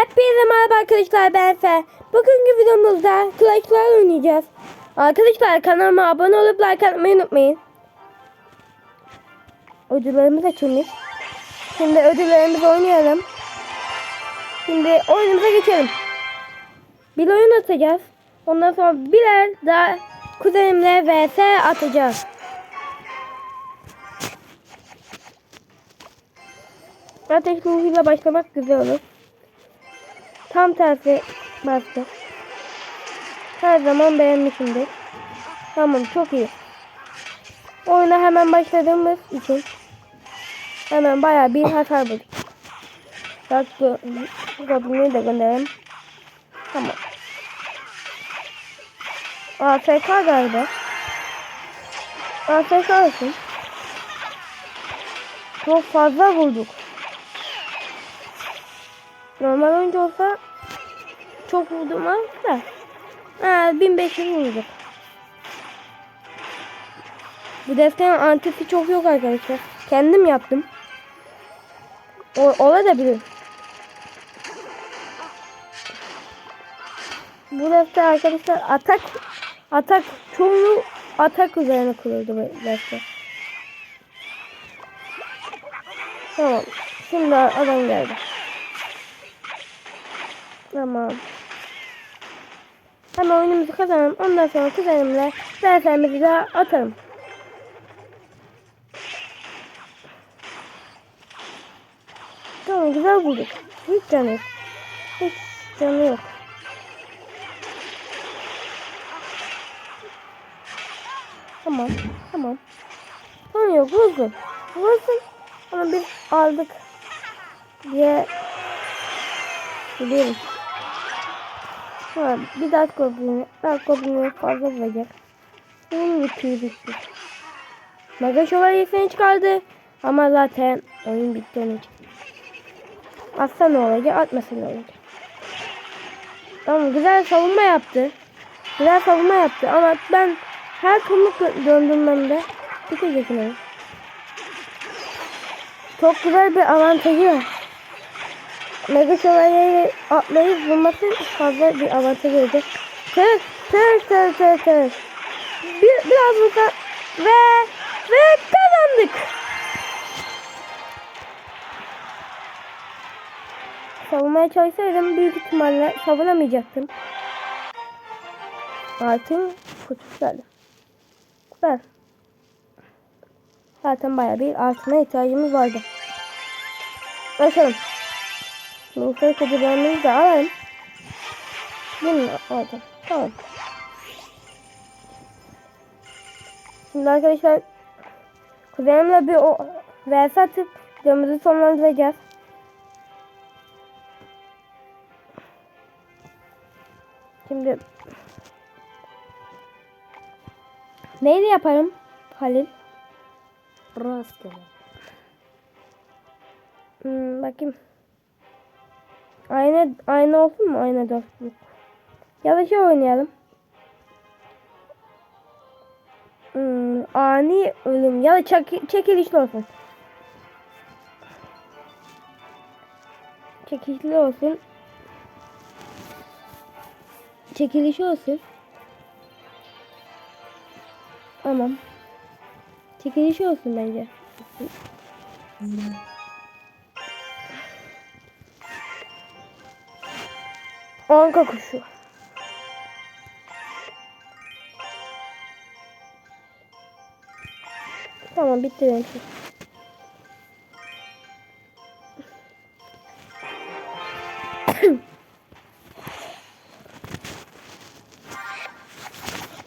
Hepinize merhaba arkadaşlar ben Fe. Bugünkü videomuzda Clash Royale oynayacağız. Arkadaşlar kanalıma abone olup like atmayı unutmayın. Ödüllerimiz açılmış. Şimdi ödüllerimizi oynayalım. Şimdi oyunumuza geçelim. Bir oyun atacağız. Ondan sonra birer daha kuzenimle vs atacağız. Ateş ruhuyla başlamak güzel olur. Tam tersi bastı. Her zaman beğenmişimdir. Tamam çok iyi. Oyuna hemen başladığımız için hemen bayağı bir hasar bulduk. Bak Goblin'i de gönderelim. Tamam. AFK galiba. AFK olsun. Çok fazla vurduk. Normal oyuncu olsa çok vurdum da. Ha, 1500 vurduk. Bu defterin antisi çok yok arkadaşlar. Kendim yaptım. O, olabilir. Bu defter arkadaşlar atak atak çoğunluğu atak üzerine kuruldu bu defter. Tamam. Şimdi adam geldi. Tamam. Hemen oyunumuzu kazanalım. Ondan sonra kuzenimle derslerimizi de atarım. Tamam güzel bulduk. Hiç canı yok. Hiç canı yok. Tamam. Tamam. Sorun yok. Vursun. Vursun. Ama biz aldık diye biliyorum. Ha, bir Dark Goblin'i, Dark Goblin'i fazla vuracak. Bunun bir tüyü bitti. Mega Şövalyesi'ni çıkardı. Ama zaten oyun bitti onun için. Atsa ne olacak, atmasa ne olacak. Tamam güzel savunma yaptı. Güzel savunma yaptı ama ben her turluk döndürmemde bitecek oyun. Çok güzel bir avantajı var. Mega Şövalye'yi atlayıp vurması fazla bir avantaj oldu. Tır tır tır tır tır. Bir, biraz vursa ve ve kazandık. Savunmaya çalışsaydım büyük ihtimalle savunamayacaktım. Altın geldi. Güzel. Zaten bayağı bir altına ihtiyacımız vardı. Bakalım. Neyse kutularımızı da alalım. Bunu aldım. Tamam. Şimdi arkadaşlar kuzenimle bir o vs atıp videomuzu sonlandıracağız. Şimdi neyle yaparım Halil? Rastgele. Hmm, bakayım. Ayna ayna olsun mu? Ayna dostluk. Ya da şey oynayalım. Hmm, ani ölüm ya da çek, çekilişli olsun. Çekilişli olsun. Çekilişi olsun. Tamam. Çekilişi olsun bence. Anka kuşu. Tamam bitti benim için.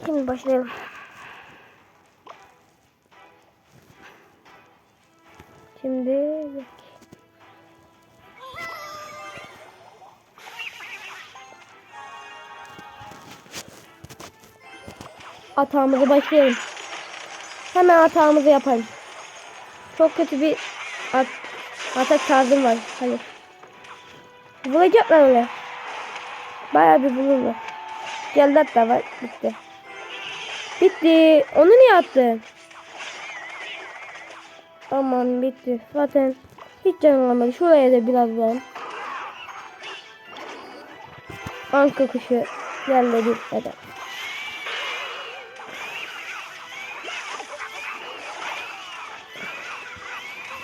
Şimdi başlayalım. Şimdi atağımızı başlayalım. Hemen atağımızı yapalım. Çok kötü bir at atak tarzım var. Hani vuracaklar öyle. Bayağı bir vururlar. Cellat da var. Bitti. Bitti. Onu niye attın? Aman bitti. Zaten hiç canım almadı. Şuraya da biraz verelim. Anka kuşu yerle bir eder.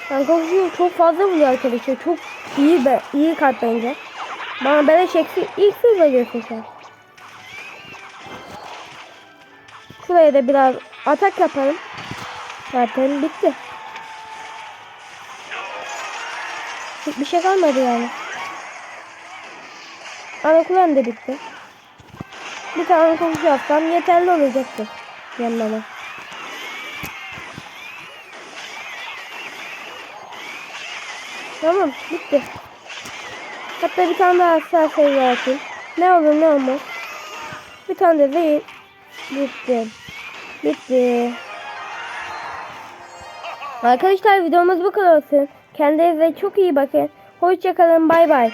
Kuşu çok fazla vuruyor arkadaşlar. Çok iyi be, iyi kart bence. Bana beleş eksi ilk siz veriyorsun sen. Şuraya da biraz atak yapalım. Zaten bitti. Hiçbir şey kalmadı yani. Ana da bitti. Bir tane kokusu yapsam yeterli olacaktır. Yanmama. Tamam bitti. Hatta bir tane daha sağ sayı atayım. Ne olur ne olmaz. Bir tane de değil. Bitti. Bitti. Arkadaşlar videomuz bu kadar olsun. Kendinize çok iyi bakın. Hoşçakalın. Bay bay.